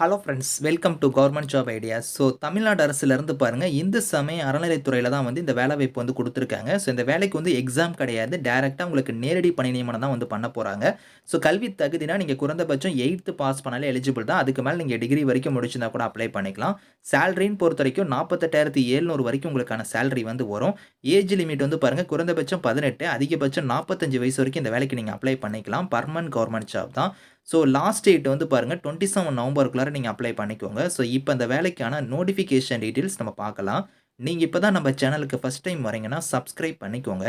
Hello friends welcome to government job ideas so Tamil Nadu அரசுலேருந்து பாருங்கள் இந்து சமய அறநிலைத்துறையில் தான் வந்து இந்த வேலை வாய்ப்பு வந்து கொடுத்துருக்காங்க. ஸோ இந்த வேலைக்கு வந்து எக்ஸாம் கிடையாது. டேரெக்டாக உங்களுக்கு நேரடி பணி நியமனம் தான் வந்து பண்ண போகிறாங்க ஸோ கல்வி தகுதினா நீங்கள் குறைந்தபட்சம் எயித்து பாஸ் பண்ணாலே எலிஜிபிள் தான். அதுக்கு மேலே நீங்கள் டிகிரி வரைக்கும் முடிச்சிருந்தா கூட அப்ளை பண்ணிக்கலாம். சேலரின்னு பொறுத்த வரைக்கும் நாற்பத்தெட்டாயிரத்தி ஏழ்நூறு வரைக்கும் உங்களுக்கான சேலரி வந்து வரும். ஏஜ் லிமிட் வந்து பாருங்கள் குறைந்தபட்சம் பதினெட்டு அதிகபட்சம் நாற்பத்தஞ்சு வயசு வரைக்கும் இந்த வேலைக்கு நீங்கள் அப்ளை பண்ணிக்கலாம். பர்மனன்ட் கவர்மெண்ட் ஜாப் தான். ஸோ லாஸ்ட் டேட் வந்து பாருங்கள் டுவெண்ட்டி செவன் நவம்பருக்குள்ளார நீங்கள் அப்ளை பண்ணிக்கோங்க. ஸோ இப்போ இந்த வேலைக்கான நோட்டிஃபிகேஷன் டீட்டெயில்ஸ் நம்ம பார்க்கலாம். நீங்கள் இப்போ தான் நம்ம சேனலுக்கு ஃபஸ்ட் டைம் வரீங்கன்னா சப்ஸ்கிரைப் பண்ணிக்கோங்க.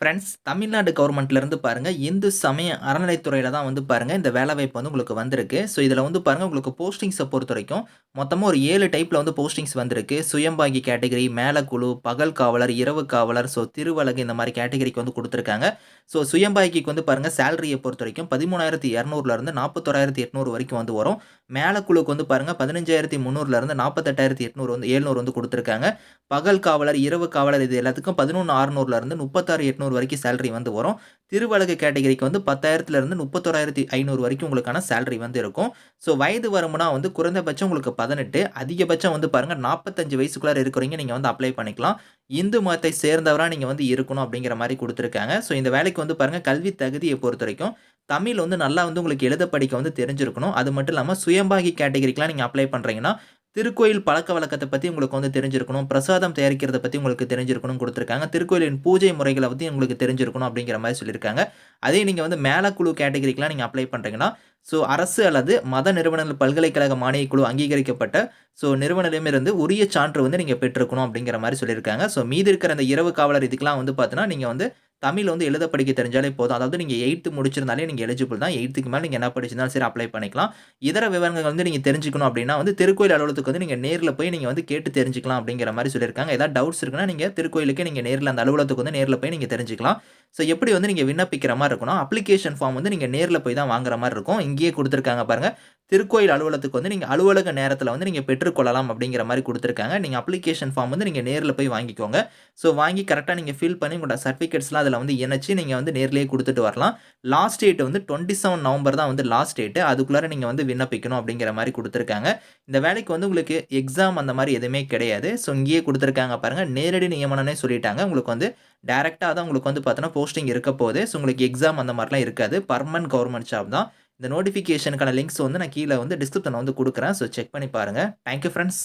ஃப்ரெண்ட்ஸ் தமிழ்நாடு கவர்மெண்ட்லேருந்து பாருங்கள் இந்து சமய அறநிலைத்துறையில் தான் வந்து பாருங்கள் இந்த வேலைவாய்ப்பு வந்து உங்களுக்கு வந்திருக்கு. ஸோ இதில் வந்து பாருங்கள் உங்களுக்கு போஸ்டிங்ஸை பொறுத்த வரைக்கும் மொத்தமாக ஒரு ஏழு டைப்பில் வந்து போஸ்டிங்ஸ் வந்திருக்கு. சுயம்பாகி கேட்டகரி மேலக்குழு பகல் காவலர் இரவு காவலர் ஸோ திருவலகு இந்த மாதிரி கேட்டகரிக்கு வந்து கொடுத்துருக்காங்க. ஸோ சுயம்பாகிக்கு வந்து பாருங்கள் சேலரியை பொறுத்த வரைக்கும் பதிமூணாயிரத்தி இரநூறுலேருந்து நாற்பத்தோராயிரத்தி எட்நூறு வரைக்கும் வந்து வரும். மேலக்குழுக்கு வந்து பாருங்கள் பதினஞ்சாயிரத்தி முந்நூறுலேருந்து நாற்பத்தெட்டாயிரத்தி எட்நூறு வந்து ஏழ்நூறு வந்து கொடுத்துருக்காங்க. பகல் காவலர் இரவு காவலர் இது எல்லாத்துக்கும் பதினொன்று ஆறுநூறுலேருந்து முப்பத்தாறு எட்நூறு வரைக்கும் சேலரி வந்து வரும். திருவழகு கேட்டகரிக்கு வந்து பத்தாயிரத்துலேருந்து முப்பத்தோராயிரத்தி ஐநூறு வரைக்கும் உங்களுக்கான சேலரி வந்து இருக்கும். ஸோ வயது வரம்புனா வந்து குறைந்தபட்சம் உங்களுக்கு பதினெட்டு அதிகபட்சம் வந்து பாருங்கள் நாற்பத்தஞ்சு வயசுக்குள்ளார இருக்கிறவங்க நீங்கள் வந்து அப்ளை பண்ணிக்கலாம். இந்து மதத்தை சேர்ந்தவராக நீங்கள் வந்து இருக்கணும் அப்படிங்கிற மாதிரி கொடுத்துருக்காங்க. ஸோ இந்த வேலைக்கு வந்து பாருங்கள் கல்வி தகுதியை பொறுத்த வரைக்கும் தமிழ் வந்து நல்லா வந்து உங்களுக்கு எழுத படிக்க வந்து தெரிஞ்சிருக்கணும். அது மட்டும் இல்லாமல் சுயம்பாகி கேட்டகரிக்கெலாம் நீங்கள் அப்ளை பண்ணுறீங்கன்னா திருக்கோயில் பழக்க வழக்கத்தை பற்றி உங்களுக்கு வந்து தெரிஞ்சிருக்கணும். பிரசாதம் தயாரிக்கிறத பற்றி உங்களுக்கு தெரிஞ்சிருக்கணும் கொடுத்துருக்காங்க. திருக்கோயிலின் பூஜை முறைகளை பற்றி உங்களுக்கு தெரிஞ்சிருக்கணும் அப்படிங்கிற மாதிரி சொல்லியிருக்காங்க. அதே நீங்கள் வந்து மேலக்குழு கேட்டகரிக்கெலாம் நீங்கள் அப்ளை பண்ணுறீங்கன்னா ஸோ அரசு அல்லது மத நிறுவனங்கள் பல்கலைக்கழக மானியக்குழு அங்கீகரிக்கப்பட்ட ஸோ நிறுவனமிருந்து உரிய சான்று வந்து நீங்கள் பெற்றிருக்கணும் அப்படிங்கிற மாதிரி சொல்லியிருக்காங்க. ஸோ மீதி இருக்கிற அந்த இரவு காவலர் இதுக்கெலாம் வந்து பார்த்தீங்கன்னா நீங்கள் வந்து தமிழ் வந்து எழுத படிக்க தெரிஞ்சாலே போதும். அதாவது நீங்கள் எயித்து முடிச்சிருந்தாலே நீங்கள் எலிஜிபிள் தான். எயித்துக்கு மேலே நீங்கள் என்ன படிச்சிருந்தாலும் சரி அப்ளை பண்ணிக்கலாம். இதர விவரங்கள் வந்து நீங்கள் தெரிஞ்சுக்கணும் அப்படின்னா வந்து திருக்கோயில் அலுவலகத்துக்கு வந்து நீங்கள் நேரில் போய் நீங்கள் வந்து கேட்டு தெரிஞ்சுக்கலாம் அப்படிங்கிற மாதிரி சொல்லியிருக்காங்க. ஏதாவது டவுட்ஸ் இருக்குன்னா நீங்கள் திருக்கோயிலுக்கு நீங்கள் நேரில் அந்த அலுவலகத்துக்கு வந்து நேரில் போய் நீங்கள் தெரிஞ்சுக்கலாம். ஸோ எப்படி வந்து நீங்கள் விண்ணப்பிக்கிற மாதிரி இருக்கணும்? அப்ளிகேஷன் ஃபார்ம் வந்து நீங்கள் நேரில் போய் தான் வாங்குற மாதிரி இருக்கும். இங்கேயே கொடுத்துருக்காங்க பாருங்கள் திருக்கோயில் அலுவலகத்துக்கு வந்து நீங்கள் அலுவலக நேரத்தில் வந்து நீங்கள் பெற்றுக்கொள்ளலாம் அப்படிங்கிற மாதிரி கொடுத்துருக்காங்க. நீங்கள் அப்ளிகேஷன் ஃபார்ம் வந்து நீங்கள் நேரில் போய் வாங்கிக்கோங்க. ஸோ வாங்கி கரெக்டாக நீங்கள் ஃபில் பண்ணி உங்களோட சர்டிஃபிகேட்ஸ்லாம் அதில் வந்து இணைச்சி நீங்கள் வந்து நேர்லேயே கொடுத்துட்டு வரலாம். லாஸ்ட் டேட் வந்து டுவெண்ட்டி செவன் நவம்பர் தான் வந்து லாஸ்ட் டேட்டு அதுக்குள்ளார நீங்கள் வந்து விண்ணப்பிக்கணும் அப்படிங்கிற மாதிரி கொடுத்துருக்காங்க. இந்த வேலைக்கு வந்து உங்களுக்கு எக்ஸாம் அந்த மாதிரி எதுவுமே கிடையாது. ஸோ இங்கேயே கொடுத்துருக்காங்க பாருங்கள் நேரடி நியமனம்னே சொல்லிட்டாங்க. உங்களுக்கு வந்து டேரெக்டாக தான் உங்களுக்கு வந்து பார்த்தோன்னா போஸ்டிங் இருக்க போகுது. ஸோ உங்களுக்கு எக்ஸாம் அந்த மாதிரிலாம் இருக்காது. பர்மனன்ட் கவர்மெண்ட் ஜாப் தான். இந்த நோட்டிஃபிகேஷனுக்கான லிங்க்ஸ் வந்து நான் கீழே வந்து டிஸ்கிரிப்ஷனில் வந்து கொடுக்குறேன். ஸோ செக் பண்ணி பாருங்கள் தேங்க்யூ ஃப்ரெண்ட்ஸ்